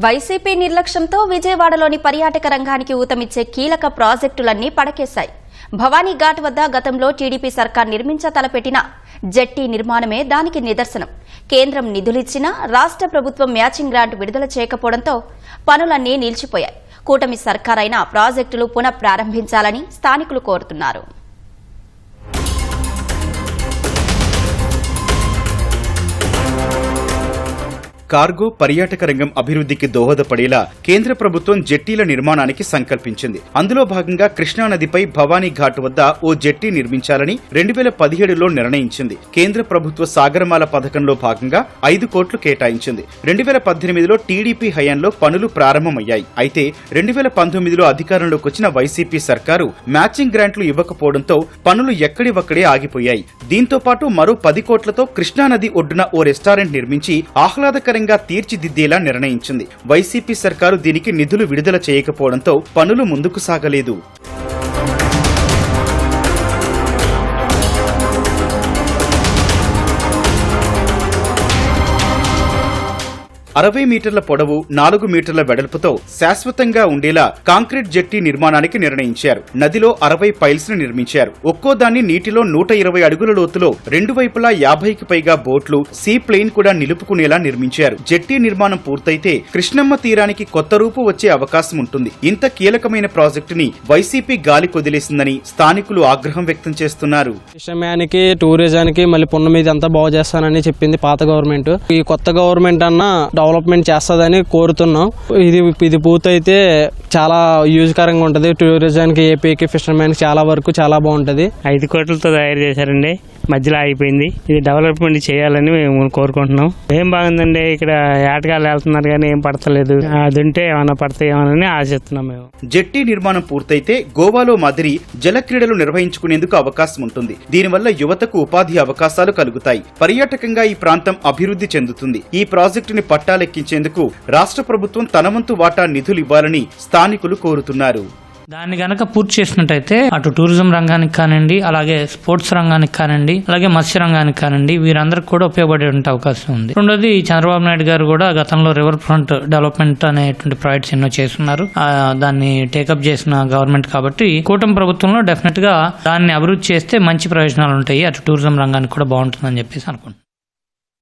YCP నిర్లక్ష్యంతో విజయవాడలోని పర్యాటక రంగానికి ఊతమిచ్చే కీలక ప్రాజెక్టులన్నీ పడకేశాయి. భవానీ ఘాట్ వద్ద గతంలో టీడీపీ సర్కార్ నిర్మించ తలపెట్టిన జెట్టి నిర్మాణమే దానికి నిదర్శనం. కేంద్రం నిధులిచ్చినా రాష్ట్ర ప్రభుత్వం మ్యాచింగ్ గ్రాంట్ విడుదల చేయకపోవడంతో పనులన్నీ నిలిచిపోయాయి. కూటమి సర్కారైన ప్రాజెక్టులు పునః ప్రారంభించాలని స్థానికులు కోరుతున్నారు. కార్గో పర్యాటక రంగం అభివృద్ధికి దోహదపడేలా కేంద్ర ప్రభుత్వం జెట్టీల నిర్మాణానికి సంకల్పించింది. అందులో భాగంగా కృష్ణా నదిపై భవానీ ఘాట్ వద్ద ఓ జెట్టీ నిర్మించాలని రెండు వేల పదిహేడులో నిర్ణయించింది. కేంద్ర ప్రభుత్వ సాగరమాల పథకంలో భాగంగా ఐదు కోట్లు కేటాయించింది. రెండు వేల పద్దెనిమిదిలో టీడీపీ హయాంలో పనులు ప్రారంభమయ్యాయి. అయితే రెండు వేల పంతొమ్మిదిలో అధికారంలోకి వచ్చిన వైసీపీ సర్కారు మ్యాచింగ్ గ్రాంట్లు ఇవ్వకపోవడంతో పనులు ఎక్కడివక్కడే ఆగిపోయాయి. దీంతో పాటు మరో పది కోట్లతో కృష్ణానది ఒడ్డున ఓ రెస్టారెంట్ నిర్మించి ఆహ్లాదకరంగా తీర్చిదిద్దేలా నిర్ణయించింది. వైసీపీ సర్కారు దీనికి నిధులు విడుదల చేయకపోవడంతో పనులు ముందుకు సాగలేదు. అరవై మీటర్ల పొడవు నాలుగు మీటర్ల వెడల్పుతో శాశ్వతంగా ఉండేలా కాంక్రీట్ జెట్టి నిర్మాణానికి నిర్ణయించారు. నదిలో అరవై పైల్స్ని నిర్మించారు. ఒక్కో దాన్ని నీటిలో నూట ఇరవై అడుగుల లోతులో రెండు వైపులా యాభైకి పైగా బోట్లు సీ ప్లేన్ కూడా నిలుపుకునేలా నిర్మించారు. జెట్టి నిర్మాణం పూర్తయితే కృష్ణమ్మ తీరానికి కొత్త రూపు వచ్చే అవకాశం ఉంటుంది. ఇంత కీలకమైన ప్రాజెక్టుని వైసీపీ గాలి కొదిలేసిందని స్థానికులు ఆగ్రహం వ్యక్తం చేస్తున్నారు. విషయానికి టూరిజానికి మళ్ళీ పున్న మీద అంతా బాగు చేస్తానని చెప్పింది పాత గవర్నమెంట్. ఈ కొత్త గవర్నమెంట్ అన్న డెవలప్మెంట్ చేస్తుందని కోరుతున్నాం. ఇది ఇది పూర్తయితే చాలా యూజ్కరంగా ఉంటుంది. టూరిజానికి ఏపీకి ఫిషర్మెన్కి చాలా వరకు చాలా బాగుంటుంది. ఐదు కోట్లతో తయారు చేశారండి. మధ్యలో అయిపోయింది ఇది డెవలప్మెంట్ చేయాలని మేము కోరుకుంటున్నాం. ఏం బాగుందండి? ఇక్కడ ఏటగాళ్ళు వెళ్తున్నారు కానీ ఏం పడతలేదు. అది ఉంటే ఏమైనా పడతాయేమోనని ఆశిస్తున్నాం మేము. జెట్టి నిర్మాణం పూర్తయితే గోవాలో మాదిరి జల క్రీడలు నిర్వహించుకునేందుకు అవకాశం ఉంటుంది. దీనివల్ల యువతకు ఉపాధి అవకాశాలు కలుగుతాయి. పర్యాటకంగా ఈ ప్రాంతం అభివృద్ధి చెందుతుంది. ఈ ప్రాజెక్టుని పట్టాలెక్కించేందుకు రాష్ట్ర ప్రభుత్వం తన వంతు వాటా నిధులు ఇవ్వాలని స్థానికులు కోరుతున్నారు. దాన్ని గనక పూర్తి చేసినట్టయితే అటు టూరిజం రంగానికి కానివ్వండి అలాగే స్పోర్ట్స్ రంగానికి కానివ్వండి అలాగే మత్స్య రంగానికి కానివ్వండి వీరందరికి కూడా ఉపయోగపడే అవకాశం ఉంది. రెండోది చంద్రబాబు నాయుడు గారు కూడా గతంలో రివర్ ఫ్రంట్ డెవలప్మెంట్ అనేటువంటి ప్రాజెక్ట్స్ ఎన్నో చేస్తున్నారు. దాన్ని టేకప్ చేసిన గవర్నమెంట్ కాబట్టి కూటమి ప్రభుత్వంలో డెఫినెట్గా దాన్ని అభివృద్ధి చేస్తే మంచి ప్రయోజనాలు ఉంటాయి. అటు టూరిజం రంగానికి కూడా బాగుంటుందని చెప్పేసి అనుకుంటున్నాను.